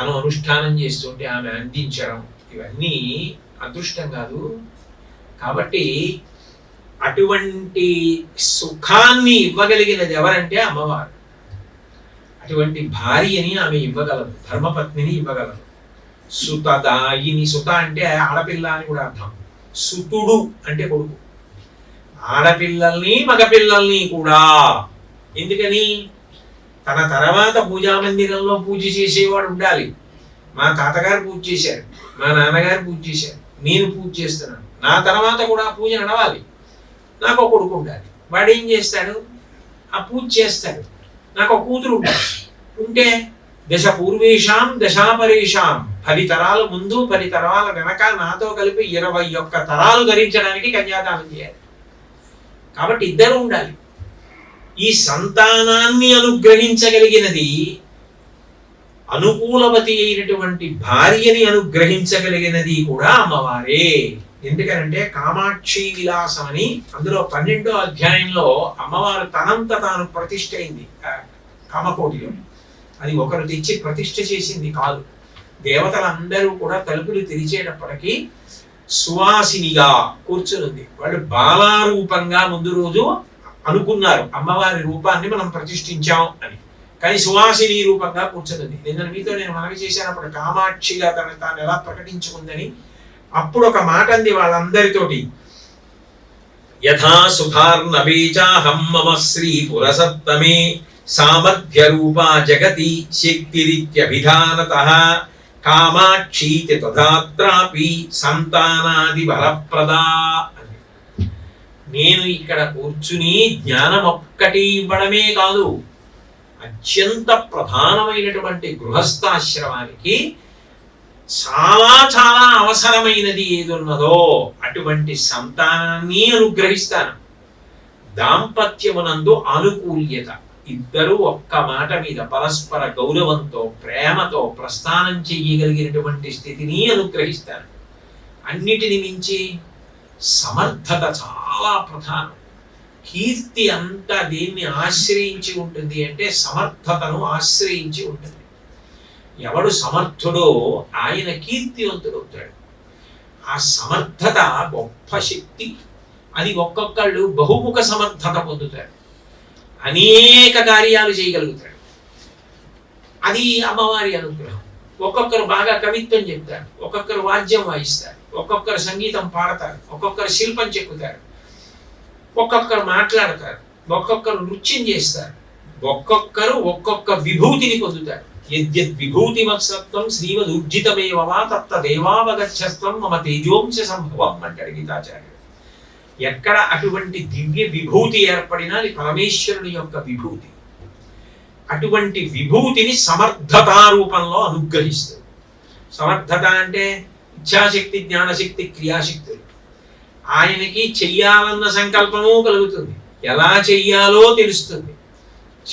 తను అనుష్ఠానం చేస్తుంటే ఆమె అందించడం ఇవన్నీ అదృష్టం కాదు. కాబట్టి అటువంటి సుఖాన్ని ఇవ్వగలిగినది ఎవరంటే అమ్మవారు. అటువంటి భార్యని ఆమె ఇవ్వగలదు ధర్మపత్నిని ఇవ్వగలదు. సుతదాయిని సుత అంటే ఆడపిల్ల అని కూడా అర్థం. సుతుడు అంటే కొడుకు. ఆడపిల్లల్ని మగపిల్లల్ని కూడా. ఎందుకని? తన తర్వాత పూజా మందిరంలో పూజ చేసేవాడు ఉండాలి. మా తాతగారు పూజ చేశారు మా నాన్నగారు పూజ చేశారు నేను పూజ చేస్తున్నాను. నా తర్వాత కూడా పూజ నడవాలి. నాకు ఒక కొడుకు ఉండాలి. వాడు ఏం చేస్తాడు? ఆ పూజ చేస్తాడు. నాకు ఒక కూతురు ఉండాలి. ఉంటే దశ పూర్వేషాం దశాపరేషాం పది తరాలు ముందు పది తరాల వెనక నాతో కలిపి ఇరవై ఒక్క తరాలు ధరించడానికి కన్యాదానం చేయాలి. కాబట్టి ఇద్దరు ఉండాలి. ఈ సంతానాన్ని అనుగ్రహించగలిగినది అనుకూలవతి అయినటువంటి భార్యని అనుగ్రహించగలిగినది కూడా అమ్మవారే. ఎందుకనంటే కామాక్షి విలాసం అని అందులో పన్నెండో అధ్యాయంలో అమ్మవారు తనంత తాను ప్రతిష్ఠ అయింది కామకోటిలో. అది ఒకరు తెచ్చి ప్రతిష్ఠ చేసింది కాదు. దేవతలందరూ కూడా తలుపులు తెరిచేటప్పటికీ సువాసినిగా కూర్చునుంది. వాళ్ళు బాలారూపంగా ముందు రోజు అనుకున్నారు. అమ్మవారి రూపాన్ని మనం ప్రతిష్ఠించాం అని. కానీ సువాసిని రూపంగా కూర్చుంది నిన్న మీతో నేను మనవి చేశానప్పుడు కామాక్షిగా తన తాను ఎలా ప్రకటించుకుందని. అప్పుడు ఒక మాట అంది వాళ్ళందరితోటి. యథా సుధార్నబీచాహం మమ శ్రీ పురసత్తమే సామర్థ్య రూపా జగతి శక్తిరిత్యభిధానత కామాక్షీతి తదాత్రాపి సంతానాది బలప్రదా నేను ఇక్కడ కూర్చుని జ్ఞానం ఒక్కటి ఇవ్వడమే కాదు అత్యంత ప్రధానమైనటువంటి గృహస్థాశ్రమానికి చాలా చాలా అవసరమైనది ఏదున్నదో అటువంటి సంతానాన్ని అనుగ్రహిస్తాను. దాంపత్యమునందు అనుకూల్యత. ఇద్దరు ఒక్క మాట మీద పరస్పర గౌరవంతో ప్రేమతో ప్రస్థానం చెయ్యగలిగినటువంటి స్థితిని అనుగ్రహిస్తాను. అన్నిటిని మించి సమర్థత చాలా. ప్రధానం. కీర్తి అంతా దేన్ని ఆశ్రయించి ఉంటుంది అంటే సమర్థతను ఆశ్రయించి ఉంటుంది. ఎవడు సమర్థుడో ఆయన కీర్తివంతుడవుతాడు ఆ సమర్థత గొప్ప శక్తి అది ఒక్కొక్కళ్ళు బహుముఖ సమర్థత పొందుతాడు అనేక కార్యాలు చేయగలుగుతాడు అది అమ్మవారి అనుగ్రహం. ఒక్కొక్కరు బాగా కవిత్వం చెప్తారు. ఒక్కొక్కరు వాద్యం వాయిస్తారు. ఒక్కొక్కరు సంగీతం పాడతారు. ఒక్కొక్కరు శిల్పం చెక్కుతారు. ఒక్కొక్కరు మాట్లాడతారు ఒక్కొక్కరు నృత్యం చేస్తారు ఒక్కొక్కరు ఒక్కొక్క విభూతిని పొందుతారు. యద్యద్ విభూతి మత్సత్వం శ్రీమద్ ఉర్జితమేవా తత్త దేవావగచ్చత్వం మమ తేజోంశ సంభవం అంటాడు గీతాచార్యుడు. ఎక్కడ అటువంటి దివ్య విభూతి ఏర్పడినా అది పరమేశ్వరుని యొక్క విభూతి. అటువంటి విభూతిని సమర్థత రూపంలో అనుగ్రహిస్తుంది. సమర్థత అంటే ఇచ్ఛాశక్తి జ్ఞానశక్తి క్రియాశక్తులు. ఆయనకి చెయ్యాలన్న సంకల్పము కలుగుతుంది. ఎలా చెయ్యాలో తెలుస్తుంది.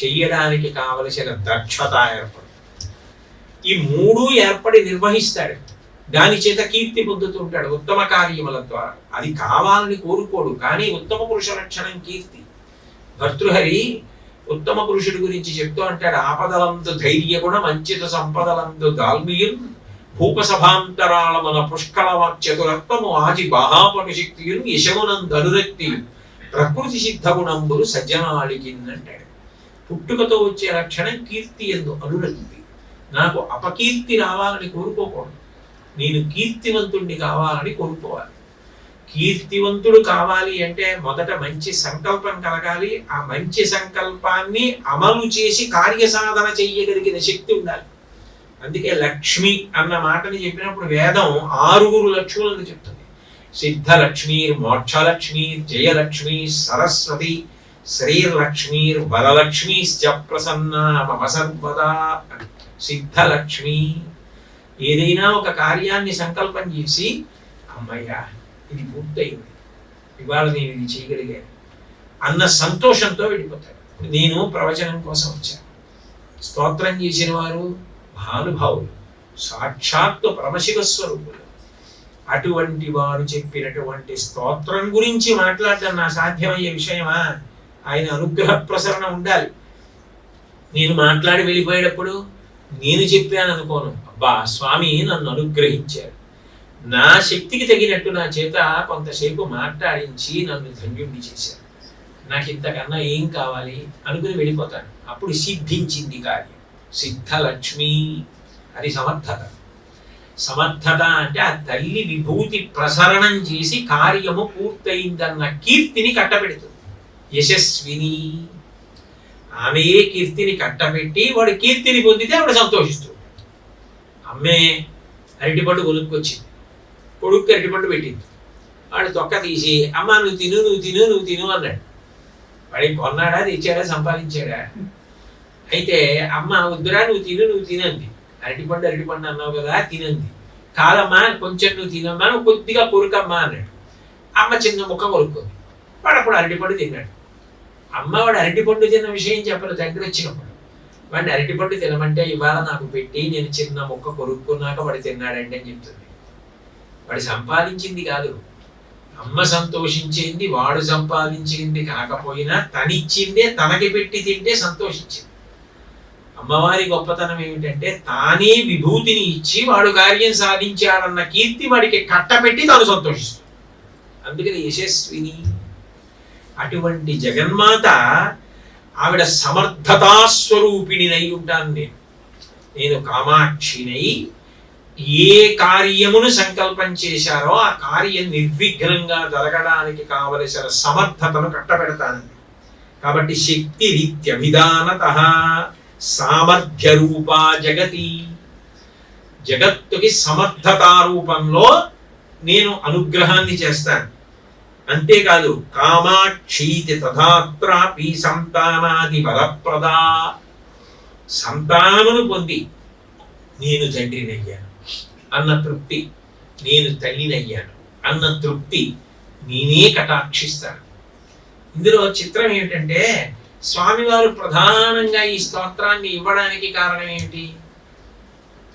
చెయ్యడానికి కావలసిన దక్షత ఏర్పడుతుంది. ఈ మూడు ఏర్పడి నిర్వహిస్తాడు. దాని చేత కీర్తి పొందుతుంటాడు ఉత్తమ కార్యముల ద్వారా. అది కావాలని కోరుకోడు కానీ ఉత్తమ పురుష లక్షణం కీర్తి. భర్తృహరి ఉత్తమ పురుషుడి గురించి చెప్తూ అంటాడు ఆపదలందు ధైర్య గుణం మంచిత సంపదలందు దాల్మియున్ భూపసభాంతరాళమున పుష్కళ చతురత్వము ఆది బాహాపక శక్తియున్ యశమునందనురక్తి ప్రకృతి సిద్ధ గుణంబులు సజ్జనాళికిందంటాడు పుట్టుకతో వచ్చే లక్షణం కీర్తి ఎందు అనురక్తి. నాకు అపకీర్తి రావాలని కోరుకోకూడదు. నేను కీర్తివంతుణ్ణి కావాలని కోరుకోవాలి. కీర్తివంతుడు కావాలి అంటే మొదట మంచి సంకల్పం కలగాలి. ఆ మంచి సంకల్పాన్ని అమలు చేసి కార్యసాధన చెయ్యగలిగిన శక్తి ఉండాలి. అందుకే లక్ష్మి అన్న మాటని చెప్పినప్పుడు వేదం ఆరుగురు లక్ష్ములను చెప్తుంది. సిద్ధలక్ష్మీర్ మోక్షలక్ష్మీర్ జయలక్ష్మి సరస్వతి శ్రీర్లక్ష్మీర్ వరలక్ష్మి ప్రసన్న మమ సర్వదా సిద్ధలక్ష్మి ఏదైనా ఒక కార్యాన్ని సంకల్పం చేసి అమ్మయ్యా ఇది పూర్తయింది. ఇవాళ నేను ఇది చేయగలిగాను. అన్న సంతోషంతో వెళ్ళిపోతాడు నేను ప్రవచనం కోసం వచ్చాను. స్తోత్రం చేసిన వారు మహానుభావులు సాక్షాత్తు పరమశివ స్వరూపులు. అటువంటి వారు చెప్పినటువంటి స్తోత్రం గురించి మాట్లాడడం నా సాధ్యమయ్యే విషయమా? ఆయన అనుగ్రహ ప్రసరణ ఉండాలి. నేను మాట్లాడి వెళ్ళిపోయేటప్పుడు నేను చెప్పాను అనుకోను అబ్బా స్వామి నన్ను అనుగ్రహించారు. నా శక్తికి తగినట్టు నా చేత కొంతసేపు మాట్లాడించి నన్ను ధన్యుణ్ణి చేశారు. నాకు ఇంతకన్నా ఏం కావాలి? అనుకుని వెళ్ళిపోతాను. అప్పుడు సిద్ధించింది కార్యం. సిద్ధలక్ష్మి అది సమర్థత. సమర్థత అంటే ఆ తల్లి విభూతి ప్రసరణం చేసి కార్యము పూర్తయిందన్న కీర్తిని కట్టబెడుతుంది. యశస్విని. ఆమెయే కీర్తిని కట్టబెట్టి వాడు కీర్తిని పొందితే ఆవిడ సంతోషిస్తుంది. అమ్మే అరటిపండు కొనుక్కొచ్చింది. కొడుక్కి అరటిపండు పెట్టింది. వాడు తొక్క తీసి అమ్మ నువ్వు తిను నువ్వు తిను నువ్వు తిను అన్నాడు. వాడికి కొన్నాడా తెచ్చాడా సంపాదించాడా? అయితే అమ్మ వద్దురా నువ్వు తిను నువ్వు తినంది. అరటిపండు అరటిపండు అన్నావు కదా తినంది. కాదమ్మా కొంచెం నువ్వు తినమ్మా నువ్వు కొద్దిగా కొరుకమ్మా అన్నాడు. అమ్మ చిన్న ముక్క కొరుక్కుంది. వాడు అప్పుడు అరటిపండు తిన్నాడు. అమ్మ వాడు అరటిపండు తిన్న విషయం చెప్పరు దగ్గర వచ్చినప్పుడు. వాడిని అరటిపండు తినమంటే ఇవాళ నాకు పెట్టి నేను చిన్న ముక్క కొరుక్కున్నాక వాడు తిన్నాడండి అని చెప్తుంది. వాడు సంపాదించింది కాదు. అమ్మ సంతోషించింది వాడు సంపాదించింది కాకపోయినా తనిచ్చిందే తనకి పెట్టి తింటే సంతోషించింది. అమ్మవారి గొప్పతనం ఏమిటంటే తానే విభూతిని ఇచ్చి వాడు కార్యం సాధించాడన్న కీర్తి వాడికి కట్టపెట్టి తాను సంతోషిస్తుంది. అందుకని యశస్విని అటువంటి జగన్మాత ఆవిడ సమర్థతాస్వరూపిణినై ఉంటాను నేను. నేను కామాక్షినై ఏ కార్యమును సంకల్పం చేశారో ఆ కార్యం నిర్విఘ్నంగా జరగడానికి కావలసిన సమర్థతను కట్టబెడతానండి కాబట్టి శక్తి రీత్యభిధానత సామర్థ్య రూపా జగతి. జగత్తుకి సమర్థతా రూపంలో నేను అనుగ్రహాన్ని చేస్తాను. అంతేకాదు కామాక్షీతి తథాత్రాపి సంతానాది వరప్రదా సంతానమును పొంది నేను తండ్రినయ్యాను. అన్న తృప్తి నేను తల్లినయ్యాను. అన్న తృప్తి నేనే కటాక్షిస్తాను. ఇందులో చిత్రం ఏమిటంటే స్వామివారు ప్రధానంగా ఈ స్తోత్రాన్ని ఇవ్వడానికి కారణం ఏమిటి?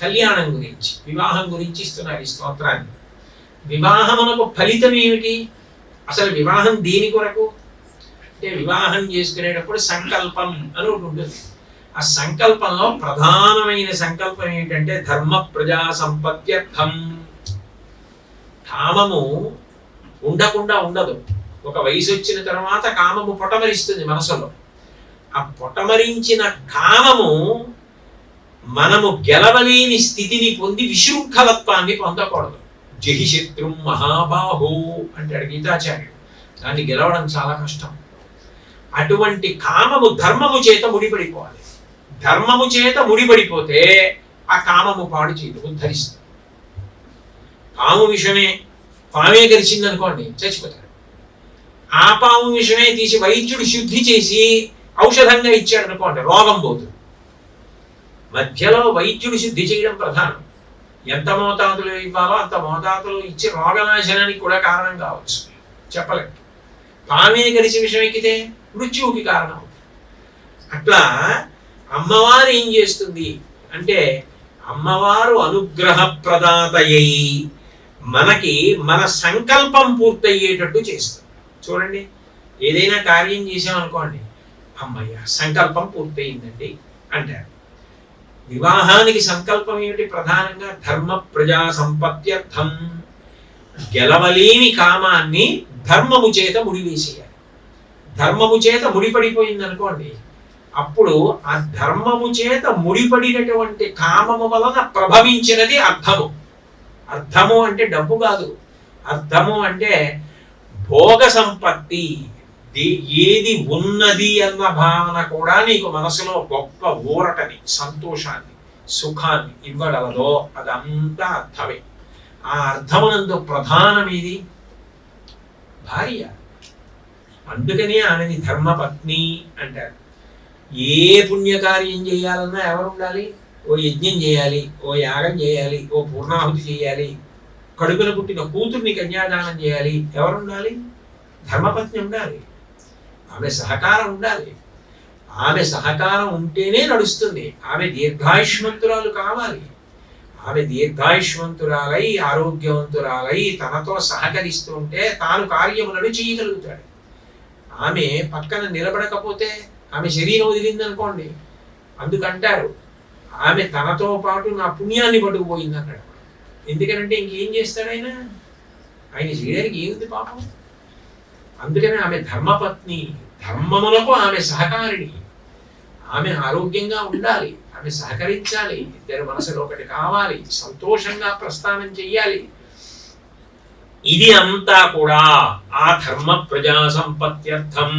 కళ్యాణం గురించి వివాహం గురించి ఇస్తున్నారు ఈ స్తోత్రాన్ని. వివాహమునకు ఫలితం ఏమిటి? అసలు వివాహం దీని కొరకు? అంటే వివాహం చేసుకునేటప్పుడు సంకల్పం అని ఒకటి ఉంటుంది. ఆ సంకల్పంలో ప్రధానమైన సంకల్పం ఏంటంటే ధర్మ ప్రజా సంపత్యర్థం కామము ఉండకుండా ఉండదు. ఒక వయసు వచ్చిన తర్వాత కామము పొటమరిస్తుంది మనసులో. ఆ పొటమరించిన కామము మనము గెలవలేని స్థితిని పొంది విశృంఖలత్వాన్ని పొందకూడదు. జహిశత్రు మహాబాహో అంటాడు గీతాచార్యుడు. దాన్ని గెలవడం చాలా కష్టం. అటువంటి కామము ధర్మము చేత ముడిపడిపోవాలి. ధర్మము చేత ముడిపడిపోతే ఆ కామము పాడు చేయదు ఉద్ధరిస్తుంది. పాము విషమే పామే గరిచిందనుకోండి చచ్చిపోతాడు. ఆ పాము విషమే తీసి వైద్యుడు శుద్ధి చేసి ఔషధంగా ఇచ్చాడు అనుకోండి రోగం పోతుంది. మధ్యలో వైద్యుడు శుద్ధి చేయడం ప్రధానం. ఎంత మోతాదులో ఇవ్వాలో అంత మోతాదులో ఇచ్చి రోగనాశనానికి కూడా కారణం కావచ్చు. చెప్పలేదు పామే కలిసి విషయం ఎక్కితే మృత్యువుకి కారణం అట్లా అమ్మవారు ఏం చేస్తుంది? అంటే అమ్మవారు అనుగ్రహ ప్రదాతయ్యి మనకి మన సంకల్పం పూర్తయ్యేటట్టు చేస్తుంది. చూడండి ఏదైనా కార్యం చేసామనుకోండి అమ్మయ్య సంకల్పం పూర్తయిందండి అంటారు. వివాహానికి సంకల్పం ఏమిటి? ప్రధానంగా ధర్మ ప్రజా సంపత్త్యర్థం. గెలవలేని కామాన్ని ధర్మము చేత ముడివేసేయాలి. ధర్మము చేత ముడిపడిపోయింది అనుకోండి అప్పుడు ఆ ధర్మము చేత ముడిపడినటువంటి కామము వలన ప్రభవించినది అర్థము. అర్థము అంటే డబ్బు కాదు. అర్థము అంటే భోగ సంపత్తి. ఏది ఉన్నది అన్న భావన కూడా నీకు మనసులో గొప్ప ఊరటని సంతోషాన్ని సుఖాన్ని ఇవ్వగలదో అదంతా అర్థమే. ఆ అర్థమునందు ప్రధానమేది భార్య. అందుకనే ఆమెని ధర్మపత్ని అంటారు. ఏ పుణ్యకార్యం చేయాలన్నా ఎవరు ఉండాలి ఓ యజ్ఞం చేయాలి ఓ యాగం చేయాలి ఓ పూర్ణాహుతి చేయాలి కడుపున పుట్టిన కూతుర్ని కన్యాదానం చేయాలి ఎవరు ఉండాలి ధర్మపత్ని ఉండాలి. ఆమె సహకారం ఉండాలి. ఆమె సహకారం ఉంటేనే నడుస్తుంది. ఆమె దీర్ఘాయుష్మంతురాలు కావాలి. ఆమె దీర్ఘాయుష్మంతురాలై ఆరోగ్యవంతురాలై తనతో సహకరిస్తుంటే తాను కార్యములను చేయగలుగుతాడు. ఆమె పక్కన నిలబడకపోతే ఆమె శరీరం వదిలిందనుకోండి. అందుకంటారు ఆమె తనతో పాటు నా పుణ్యాన్ని పట్టుకుపోయింది అన్నాడు ఎందుకనంటే ఇంకేం చేస్తాడు ఆయన? ఆయన చేయడానికి ఏముంది పాపం? అందుకని ఆమె ధర్మపత్ని ధర్మములకు ఆమె సహకారిణి. ఆమె ఆరోగ్యంగా ఉండాలి ఆమె సహకరించాలి ఇద్దరు మనసులో ఒకటి కావాలి సంతోషంగా ప్రస్థానం చెయ్యాలి. ఇది అంతా కూడా ఆ ధర్మ ప్రజా సంపత్త్యర్థం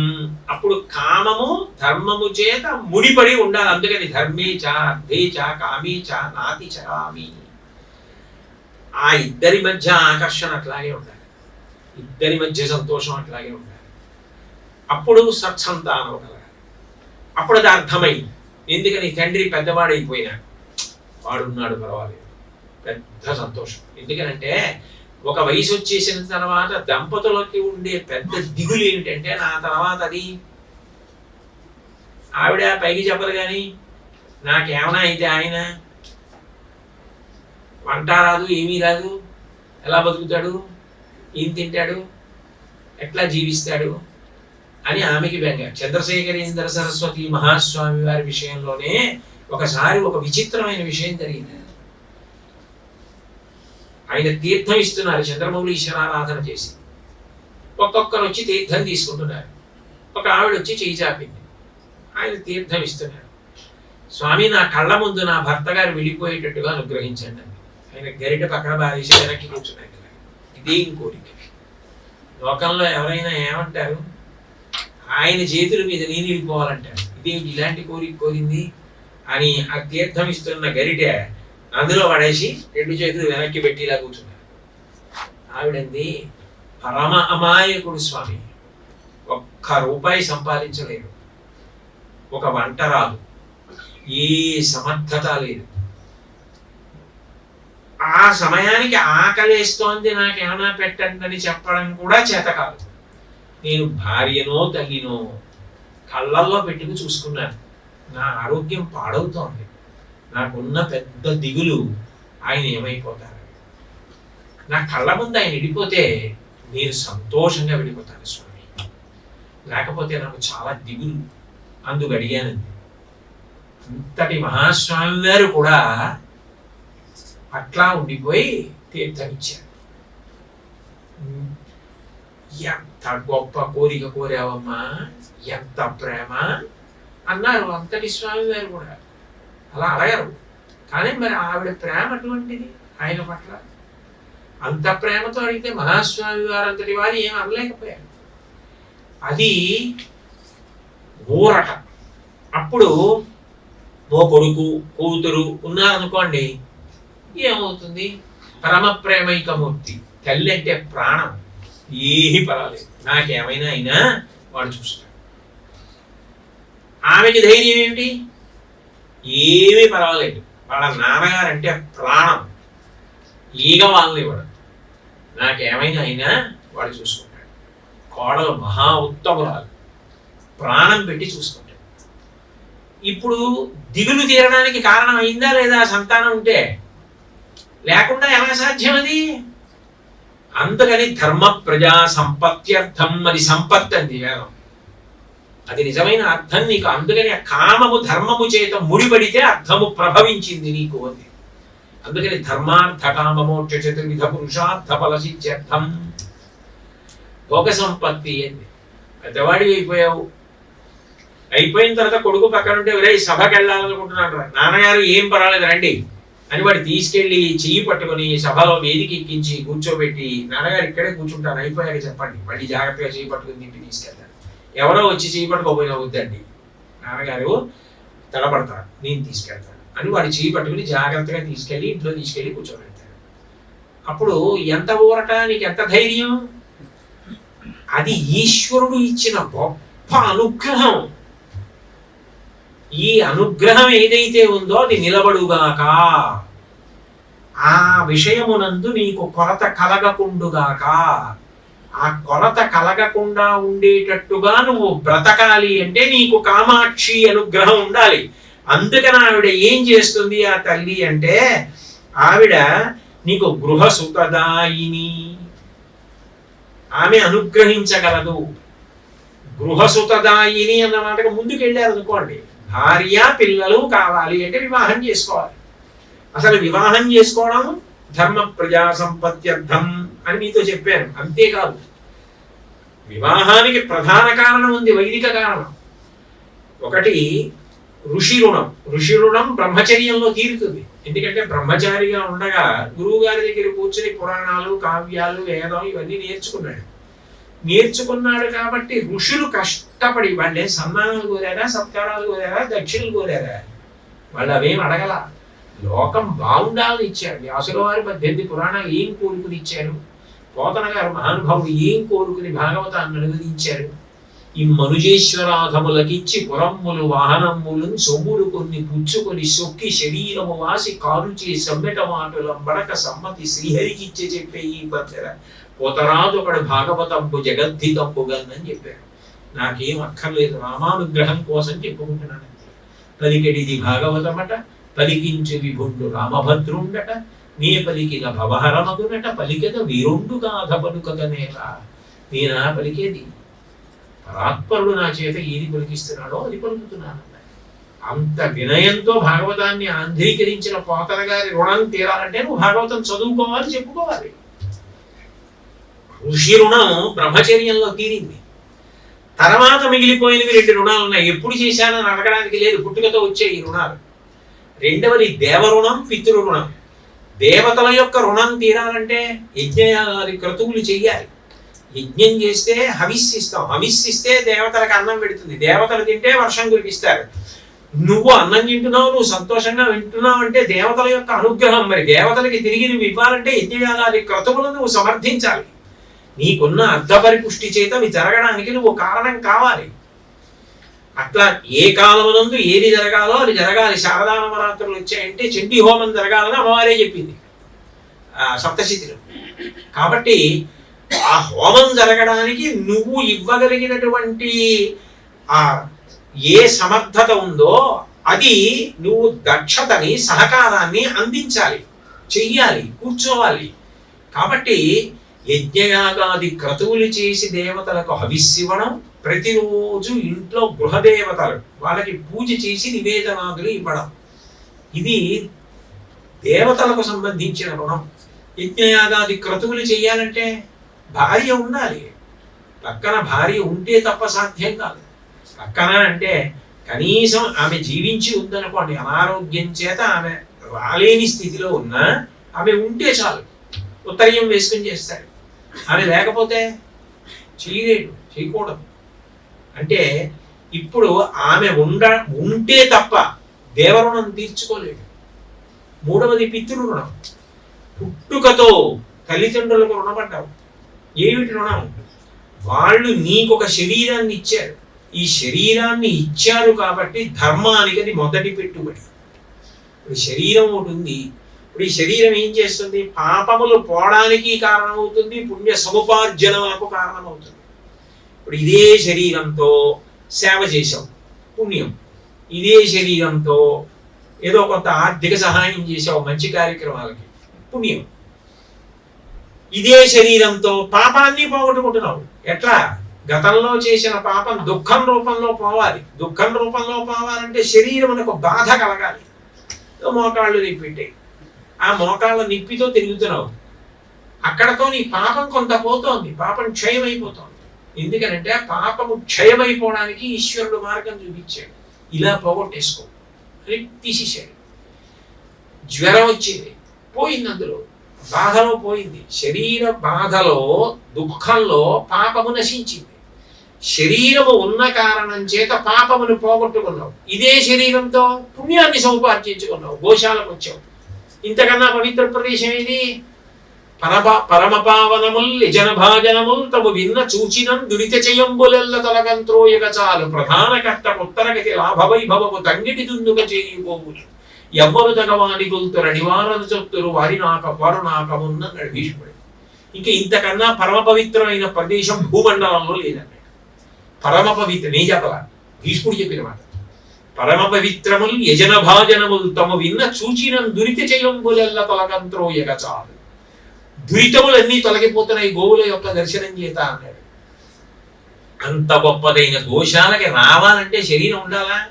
అప్పుడు కామము ధర్మము చేత ముడిపడి ఉండాలి. అందుకని ధర్మే చ అర్థే చ కామే చ నాతి చరామి ఆ ఇద్దరి మధ్య ఆకర్షణ అట్లాగే ఉండాలి. ఇద్దరి మధ్య సంతోషం అట్లాగే ఉండాలి. అప్పుడు సత్సంతానం కలగాలి అప్పుడు అది అర్థమైంది. ఎందుకని తండ్రి పెద్దవాడైపోయినా వాడున్నాడు పర్వాలేదు. పెద్ద సంతోషం. ఎందుకనంటే ఒక వయసు వచ్చేసిన తర్వాత దంపతులకి ఉండే పెద్ద దిగులు ఏంటంటే నా తర్వాత అది. ఆవిడ పైకి చెప్పదు కానీ నాకేమైనా అయితే ఆయన వంట రాదు ఏమీ రాదు ఎలా బతుకుతాడు? ఏం తింటాడు? ఎట్లా జీవిస్తాడు? అని ఆమెకి బెంగ చంద్రశేఖరేంద్ర సరస్వతి మహాస్వామి వారి విషయంలోనే ఒకసారి ఒక విచిత్రమైన విషయం జరిగింది. ఆయన తీర్థం ఇస్తున్నారు చంద్రమౌళీశ్వరారాధన చేసి. ఒక్కొక్కరు వచ్చి తీర్థం తీసుకుంటున్నారు. ఒక ఆవిడ వచ్చి చేయి చాపింది. ఆయన తీర్థం ఇస్తున్నారు. స్వామి నా కళ్ళ ముందు నా భర్త గారు వెళ్ళిపోయేటట్టుగా అనుగ్రహించండి. ఆయన గరిట పక్కన బారేసి వెనక్కి కూర్చున్నారు దీని కోరిక? లోకంలో ఎవరైనా ఏమంటారు? ఆయన చేతుల మీద నేను వెళ్ళిపోవాలంటారు. ఇదేంటి ఇలాంటి కోరిక కోరింది అని ఆ తీర్థం ఇస్తున్న గరిటె అందులో పడేసి రెండు చేతులు వెనక్కి పెట్టి ఇలా కూర్చున్నారు. ఆవిడంది పరమ అమాయకుడు స్వామి ఒక్క రూపాయి సంపాదించలేడు. ఒక వంట రాదు. ఏ సమర్థత లేదు. ఆ సమయానికి ఆకలేస్తోంది నాకేమైనా పెట్టండి అని చెప్పడం కూడా చేత కాదు. నేను భార్యనో తల్లినో కళ్ళల్లో పెట్టుకు చూసుకున్నాను. నా ఆరోగ్యం పాడవుతోంది. నాకున్న పెద్ద దిగులు ఆయన ఏమైపోతారు? నా కళ్ళ ముందు ఆయన విడిపోతే నేను సంతోషంగా విడిపోతాను స్వామి. లేకపోతే నాకు చాలా దిగులు. అందుకు అడిగానండి. ఇంతటి మహాస్వామి వారు కూడా అట్లా ఉండిపోయి తీర్థం ఎంత గొప్ప కోరిక కోరావమ్మా ఎంత ప్రేమ అన్నారు అంతటి స్వామి గారు కూడా. అలా అడగరు. కానీ మరి ఆవిడ ప్రేమ అటువంటిది ఆయన పట్ల. అంత ప్రేమతో అడిగితే మహాస్వామి వారు అంతటి వారు ఏం అనలేకపోయారు. అది ఊరట. అప్పుడు ఓ కొడుకు కూతురు ఉన్నారనుకోండి ఏమవుతుంది? పరమ ప్రేమైకమూర్తి తల్లి అంటే ప్రాణం. ఏమీ పర్వాలేదు. నాకేమైనా అయినా వాడు చూస్తాడు. ఆమెకి ధైర్యం ఏమిటి? ఏమీ పర్వాలేదు. వాళ్ళ నాన్నగారు అంటే ప్రాణం. ఈగ వాళ్ళని ఇవ్వడం. నాకేమైనా అయినా వాడు చూసుకుంటాడు. కోడలు మహా ఉత్తమురాలు. ప్రాణం పెట్టి చూసుకుంటాడు. ఇప్పుడు దిగులు తీరడానికి కారణం అయిందా లేదా సంతానం ఉంటే లేకుండా ఎలా సాధ్యం అది అందుకని ధర్మ ప్రజా సంపత్త్యర్థం అది సంపత్ అంది వేదం. అది నిజమైన అర్థం నీకు అందుకని కామము ధర్మము చేత ముడిపడితే అర్థము ప్రభవించింది నీకు అంది అందుకని ధర్మార్థ కామమోక్ష చతుర్విధ పురుషార్థ ఫలసిత్యర్థం. భోగ సంపత్తి అంది పెద్దవాడి అయిపోయావు. అయిపోయిన తర్వాత కొడుకు పక్కనుంటే ఒరే సభకి వెళ్ళాలనుకుంటున్నాడు రా. నాన్నగారు ఏం పర్వాలేదు రండి. అని వాడు తీసుకెళ్ళి చెయ్యి పట్టుకొని సభలో వేదిక ఎక్కించి కూర్చోబెట్టి నాన్నగారు ఇక్కడే కూర్చుంటాను అయిపోయాక చెప్పండి. మళ్ళీ జాగ్రత్తగా చేయి పట్టుకుని ఇంటికి తీసుకెళ్తాను ఎవరో వచ్చి చెయ్యి పట్టుకోపోయినా వద్దండి. నాన్నగారు తడబడతారు నేను తీసుకెళ్తాను. అని వాడి చెయ్యి పట్టుకుని జాగ్రత్తగా తీసుకెళ్ళి ఇంట్లో తీసుకెళ్ళి కూర్చోబెడతాడు. అప్పుడు ఎంత ఊరట నీకు ఎంత ధైర్యం? అది ఈశ్వరుడు ఇచ్చిన గొప్ప అనుగ్రహం. ఈ అనుగ్రహం ఏదైతే ఉందో అది నిలబడుగాక. ఆ విషయమునందు నీకు కొరత కలగకుండుగాక. ఆ కొరత కలగకుండా ఉండేటట్టుగా నువ్వు బ్రతకాలి అంటే నీకు కామాక్షి అనుగ్రహం ఉండాలి. అందుకని ఆవిడ ఏం చేస్తుంది ఆ తల్లి అంటే ఆవిడ నీకు గృహసుతదాయిని ఆమె అనుగ్రహించగలదు. గృహసుతదాయిని అన్న మాటకు ముందుకు వెళ్ళారు అనుకోండి భార్య పిల్లలు కావాలి అంటే వివాహం చేసుకోవాలి. అసలు వివాహం చేసుకోవడం ధర్మ ప్రజా సంపత్త్యర్థం అని మీతో చెప్పాను. అంతేకాదు వివాహానికి ప్రధాన కారణం ఉంది వైదిక కారణం. ఒకటి ఋషి రుణం. ఋషి రుణం బ్రహ్మచర్యంలో తీరుతుంది. ఎందుకంటే బ్రహ్మచారిగా ఉండగా గురువు గారి దగ్గర కూర్చుని పురాణాలు కావ్యాలు వేదం ఇవన్నీ నేర్చుకున్నాడు. నేర్చుకున్నాడు కాబట్టి ఋషులు కష్టపడి వాళ్ళే సన్మానాలు కోరారా సత్కారాలు కోరారా దక్షిణలు కోరారా? వాళ్ళు అవేం అడగల. లోకం బాగుండాలని ఇచ్చారు వ్యాసుల వారి పద్దెనిమిది పురాణాలు ఏం కోరుకుని ఇచ్చారు? పోతన గారు మహానుభావుడు ఏం కోరుకుని భాగవతాన్ని అనువదించారు? ఈ మనుజేశ్వరాధములకిచ్చి పురమ్ములు వాహనములు సొమ్ములు కొన్ని పుచ్చుకొని సొక్కి శరీరము వాసి కారుచే సమ్మెట మాటలంబడక సమ్మతి శ్రీహరికిచ్చే చెప్పే ఈ పద్దెర పోతరాదు ఒకడు భాగవతంబు జగద్ధితంబు గన్నని చెప్పారు. నాకేం అక్కర్లేదు. రామానుగ్రహం కోసం చెప్పుకుంటున్నాను. అంతే. పలికెడిది భాగవతమట పలికించి విభుండు రామభద్రుండట నీ పలికిన భవహరమగునట పలికెద వీరుండు గాథ పలుకగనేలా నేనా పలికేది? పరాత్పరుడు నా చేత ఏది పలికిస్తున్నాడో అది పలుకుతున్నాను అంత వినయంతో భాగవతాన్ని ఆంధ్రీకరించిన పోతన గారి రుణం తీరాలంటే నువ్వు భాగవతం చదువుకోవాలి చెప్పుకోవాలి. ఋషి రుణం బ్రహ్మచర్యంలో తీరింది. తర్వాత మిగిలిపోయినవి రెండు రుణాలు ఉన్నాయి ఎప్పుడు చేశానని అడగడానికి లేదు. పుట్టుకతో వచ్చే ఈ రుణాలు. రెండవది దేవరుణం పితృరుణం దేవతల యొక్క రుణం తీరాలంటే యజ్ఞయాది క్రతువులు చెయ్యాలి యజ్ఞం చేస్తే హవిస్సిస్తాం హవిస్సిస్తే దేవతలకు అన్నం పెడుతుంది. దేవతలు తింటే వర్షం కురిపిస్తారు. నువ్వు అన్నం తింటున్నావు నువ్వు సంతోషంగా వింటున్నావు అంటే దేవతల యొక్క అనుగ్రహం మరి. దేవతలకి తిరిగి నువ్వు ఇవ్వాలంటే యజ్ఞయాగాది క్రతువులు నువ్వు సమర్థించాలి. నీకున్న అర్ధపరిపుష్టి చేత అవి జరగడానికి నువ్వు కారణం కావాలి. అట్లా ఏ కాలమునందు ఏది జరగాలో అది జరగాలి. శారదా నవరాత్రులు వచ్చాయంటే చండీ హోమం జరగాలని అమ్మవారే చెప్పింది. ఆ కాబట్టి ఆ హోమం జరగడానికి నువ్వు ఇవ్వగలిగినటువంటి ఆ ఏ సమర్థత ఉందో అది నువ్వు దక్షతని సహకారాన్ని అందించాలి. చెయ్యాలి కూర్చోవాలి. కాబట్టి యజ్ఞయాగాది క్రతువులు చేసి దేవతలకు హవిస్సివ్వడం ప్రతిరోజు ఇంట్లో గృహదేవతలు వాళ్ళకి పూజ చేసి నివేదనాదులు ఇవ్వడం. ఇది దేవతలకు సంబంధించిన రుణం. యజ్ఞయాగాది క్రతువులు చేయాలంటే భార్య ఉండాలి. పక్కన భార్య ఉంటే తప్ప సాధ్యం కాదు. పక్కన అంటే కనీసం ఆమె జీవించి ఉందనుకోండి అనారోగ్యం చేత ఆమె రాలేని స్థితిలో ఉన్నా ఆమె ఉంటే చాలు. ఉత్తర్యం వేసుకుని చేస్తాడు. ఆమె లేకపోతే చేయలేడు చేయకూడదు. అంటే ఇప్పుడు ఆమె ఉండ ఉంటే తప్ప దేవరుణం తీర్చుకోలేడు మూడవది పితృరుణం. పుట్టుకతో తల్లిదండ్రులకు రుణపడ్డావు. ఏమిటి రుణం? వాళ్ళు నీకొక శరీరాన్ని ఇచ్చారు. ఈ శరీరాన్ని ఇచ్చారు కాబట్టి ధర్మానికి అది మొదటి పెట్టుబడి. ఇప్పుడు శరీరం ఒకటి ఉంది. ఇప్పుడు ఈ శరీరం ఏం చేస్తుంది? పాపములు పోవడానికి కారణమవుతుంది పుణ్య సముపార్జనకు కారణమవుతుంది. ఇప్పుడు ఇదే శరీరంతో సేవ చేసాం పుణ్యం. ఇదే శరీరంతో ఏదో కొంత ఆర్థిక సహాయం చేసావు మంచి కార్యక్రమాలకి. పుణ్యం. ఇదే శరీరంతో పాపాన్ని పోగొట్టుకుంటున్నావు. ఎట్లా? గతంలో చేసిన పాపం దుఃఖం రూపంలో పోవాలి. దుఃఖం రూపంలో పోవాలంటే శరీరమునకు బాధ కలగాలి. మోకాళ్ళు నిప్పిట్టే ఆ మోకాళ్ళ నిప్పితో తిరుగుతున్నావు. అక్కడతో నీ పాపం కొంత పోతోంది. పాపం క్షయమైపోతోంది. ఎందుకనంటే ఆ పాపము క్షయమైపోవడానికి ఈశ్వరుడు మార్గం చూపించాడు. ఇలా పోగొట్టేసుకో అని తీసేశాడు. జ్వరం వచ్చింది. పోయింది అందులో. బాధలో పోయింది. శరీర బాధలో దుఃఖంలో పాపము నశించింది. శరీరము ఉన్న కారణం చేత పాపమును పోగొట్టుకున్నావు. ఇదే శరీరంతో పుణ్యాన్ని సముపార్జించుకున్నావు. గోశాలకు వచ్చావు. ఇంతకన్నా పవిత్ర ప్రదేశం ఏది? పరభ పరమపావనముల్ యజన భాజనముల్ తము విన్న చూచినం దురిత చెయ్యంబులెల్ల తొలగంత్రోయగ చాలు ప్రధాన కష్ట ఉత్తరగతి లాభవైభవము తంగిటి దుందుక చేయుబోవులు ఎవ్వరు తగవాని గొంతుర నివారణ చెప్తురు వారి నాక వారు నాకమున్న భీష్ముడు ఇంకా ఇంతకన్నా పరమ పవిత్రమైన ప్రదేశం భూమండలంలో లేదన్నాడు పరమ పవిత్ర నే చెప్పలా భీష్ముడు చెప్పిన మాట. పరమ పవిత్రముల్ యజన భాజనములు తమ విన్న చూచినం దురిత చెయ్యంబులెల్ల తొలగంత్రోయగ చాలు దురితములన్నీ తొలగిపోతున్నాయి. గోవుల యొక్క దర్శనం చేత అన్నాడు. అంత గొప్పదైన గోశాలకి రావాలంటే శరీరం ఉండాలా?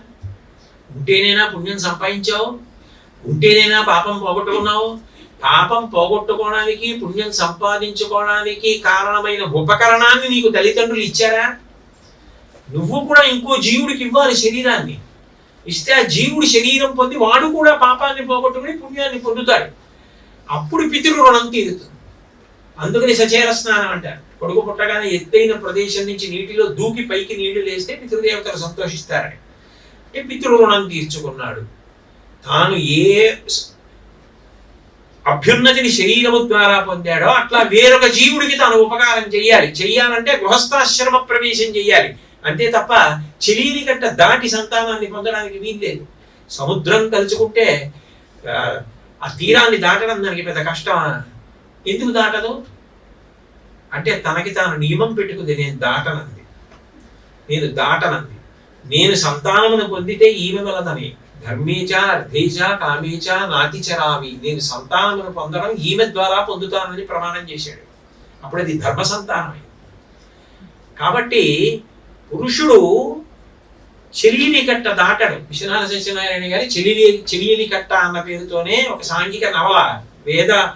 ఉంటేనైనా పుణ్యం సంపాదించావు? ఉంటేనైనా పాపం పోగొట్టుకున్నావు? పాపం పోగొట్టుకోవడానికి పుణ్యం సంపాదించుకోవడానికి కారణమైన ఉపకరణాన్ని నీకు తల్లిదండ్రులు ఇచ్చారా? నువ్వు కూడా ఇంకో జీవుడికి ఇవ్వాలి శరీరాన్ని. ఇస్తే ఆ జీవుడు శరీరం పొంది వాడు కూడా పాపాన్ని పోగొట్టుకుని పుణ్యాన్ని పొందుతాడు. అప్పుడు పితృ రుణం తీరుతుంది. అందుకని సచేర స్నానం అంటారు. కొడుకు పుట్టగానే ఎత్తైన ప్రదేశం నుంచి నీటిలో దూకి పైకి నీళ్ళు లేస్తే పితృదేవతలు సంతోషిస్తారని. అంటే పితృరుణం తీర్చుకున్నాడు. తాను ఏ అభ్యున్నతిని శరీరము ద్వారా పొందాడో అట్లా వేరొక జీవుడికి తాను ఉపకారం చెయ్యాలి. చెయ్యాలంటే గృహస్థాశ్రమ ప్రవేశం చెయ్యాలి. అంతే తప్ప చెలీని గట్ట దాటి సంతానాన్ని పొందడానికి వీల్లేదు. సముద్రం కలుచుకుంటే ఆ, ఆ తీరాన్ని దాటడం దానికి పెద్ద కష్టమా? ఎందుకు దాటదు? అంటే తనకి తాను నియమం పెట్టుకుంది నేను దాటనంది. నేను దాటనంది. నేను సంతానమును పొందితే ఈమె వలదని ధర్మేచ అర్థేచ కామేచ నాతిచరామి. నేను సంతానమును పొందడం ఈమె ద్వారా పొందుతానని ప్రమాణం చేశాడు. అప్పుడు అది ధర్మ సంతానమే. కాబట్టి పురుషుడు చెలియలి కట్ట దాటడు. విశ్వనాథ సత్యనారాయణ గారి చెలియలి చెలియలి కట్ట అన్న పేరుతోనే ఒక సాంఘిక నవల వేద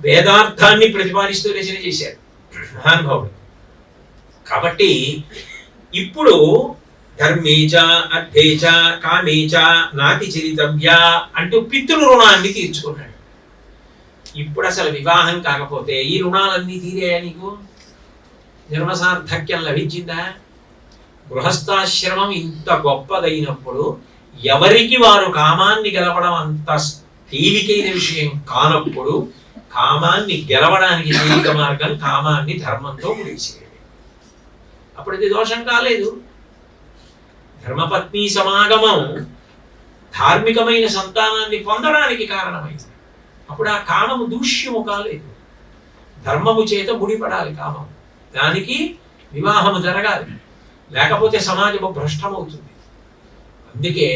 వేదార్థాన్ని ప్రతిపాదిస్తూ రచన చేశారు. మహానుభావుడు. కాబట్టి ఇప్పుడు ధర్మేచ అర్థేచ కామేచ నాతి చరితవ్య అంటూ పితృ రుణాన్ని తీర్చుకున్నాడు. ఇప్పుడు అసలు వివాహం కాకపోతే ఈ రుణాలన్నీ తీరాయా నీకు? నిర్మసార్థక్యం లభించిందా? గృహస్థాశ్రమం ఇంత గొప్పదైనప్పుడు ఎవరికి వారు కామాన్ని గెలవడం అంత తేలికైన విషయం కానప్పుడు కామాన్ని గెలవడానికి జీవిత మార్గం కామాన్ని ధర్మంతో ముడిచేయడం. అప్పుడు ఇది దోషం కాలేదు. ధర్మపత్ని సమాగమం ధార్మికమైన సంతానాన్ని పొందడానికి కారణమైంది. అప్పుడు ఆ కామము దూష్యము కాలేదు. ధర్మము చేత ముడిపడాలి కామం దానికి వివాహము జరగాలి. లేకపోతే సమాజము భ్రష్టమవుతుంది. అందుకే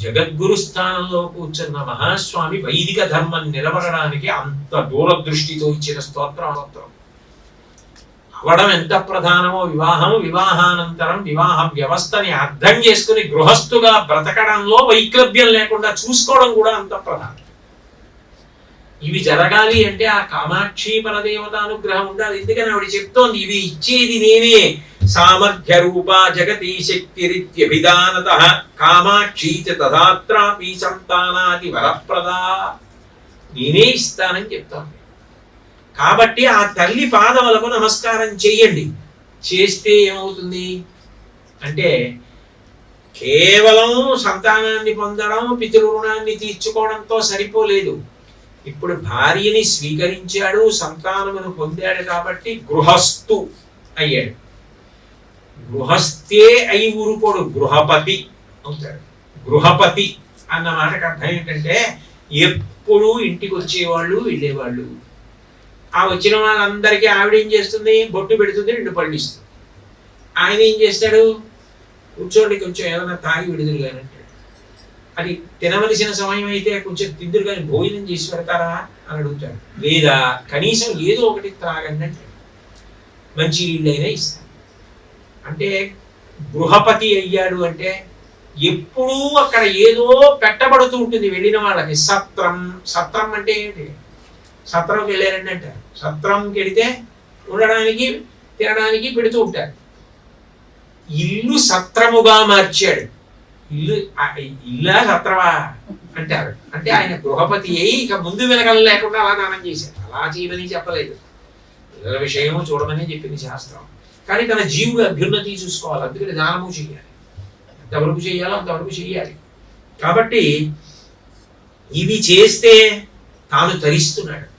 జగద్గురు స్థానంలో కూర్చున్న మహాస్వామి వైదిక ధర్మం నిలబడడానికి అంత దూరదృష్టితో ఇచ్చిన స్తోత్రం స్తోత్రం అవడం ఎంత ప్రధానమో వివాహం వివాహానంతరం వివాహ వ్యవస్థని అర్థం చేసుకుని గృహస్థుగా బ్రతకడంలో వైక్లభ్యం లేకుండా చూసుకోవడం కూడా అంత ప్రధానం. ఇవి జరగాలి అంటే ఆ కామాక్షి పరదేవత అనుగ్రహం ఉండాలి. ఎందుకని ఆవిడ చెప్తోంది? ఇవి ఇచ్చేది నేనే. సామర్థ్య రూప జగతి శక్తిరిత్యభిధానత కామాక్షి చ తదాత్రాపి సంతానాది వరప్రదా నేనే ఇస్తానని చెప్తాను. కాబట్టి ఆ తల్లి పాదములకు నమస్కారం చెయ్యండి. చేస్తే ఏమవుతుంది? అంటే కేవలం సంతానాన్ని పొందడం పితృణాన్ని తీర్చుకోవడంతో సరిపోలేదు. ఇప్పుడు భార్యని స్వీకరించాడు సంతానమును పొందాడు కాబట్టి గృహస్థు అయ్యాడు. గృహస్థే అయి ఊరుకోడు గృహపతి అవుతాడు గృహపతి అన్న మాటకు అర్థం ఏంటంటే ఎప్పుడు ఇంటికి వచ్చేవాళ్ళు వెళ్ళేవాళ్ళు. ఆ వచ్చిన వాళ్ళందరికీ ఆవిడ ఏం చేస్తుంది? బొట్టు పెడుతుంది రెండు పళ్ళు ఇస్తుంది. ఆయన ఏం చేస్తాడు? కూర్చోండి కొంచెం ఏమైనా తాగి విడుదల కానీ అంటాడు. అది తినవలసిన సమయం అయితే కొంచెం తిందురు కానీ భోజనం చేసి పెడతారా అని అడుగుతాడు. లేదా కనీసం ఏదో ఒకటి త్రాగండి అంటాడు. మంచి నీళ్ళైనా ఇస్తాడు. అంటే గృహపతి అయ్యాడు అంటే ఎప్పుడూ అక్కడ ఏదో పెట్టబడుతూ ఉంటుంది వెళ్ళిన వాళ్ళకి. సత్రం సత్రం అంటే ఏంటి? సత్రంకి వెళ్ళారండి అంటారు. సత్రంకి వెళితే ఉండడానికి తినడానికి పెడుతూ ఉంటారు. ఇల్లు సత్రముగా మార్చాడు. ఇల్లు ఇల్లా సత్రమా? అంటారు. అంటే ఆయన గృహపతి అయి ఇక ముందు వెనకలు లేకుండా అలా దానం చేశాడు అలా చేయమని చెప్పలేదు. పిల్లల విషయము చూడమని చెప్పింది శాస్త్రం. కానీ తన జీవుడు అభ్యున్నతి చూసుకోవాలి. అందుకని దానము చేయాలి. ఎంతవరకు చేయాలో? అంతవరకు చేయాలి. కాబట్టి ఇవి చేస్తే తాను తరిస్తున్నాడు.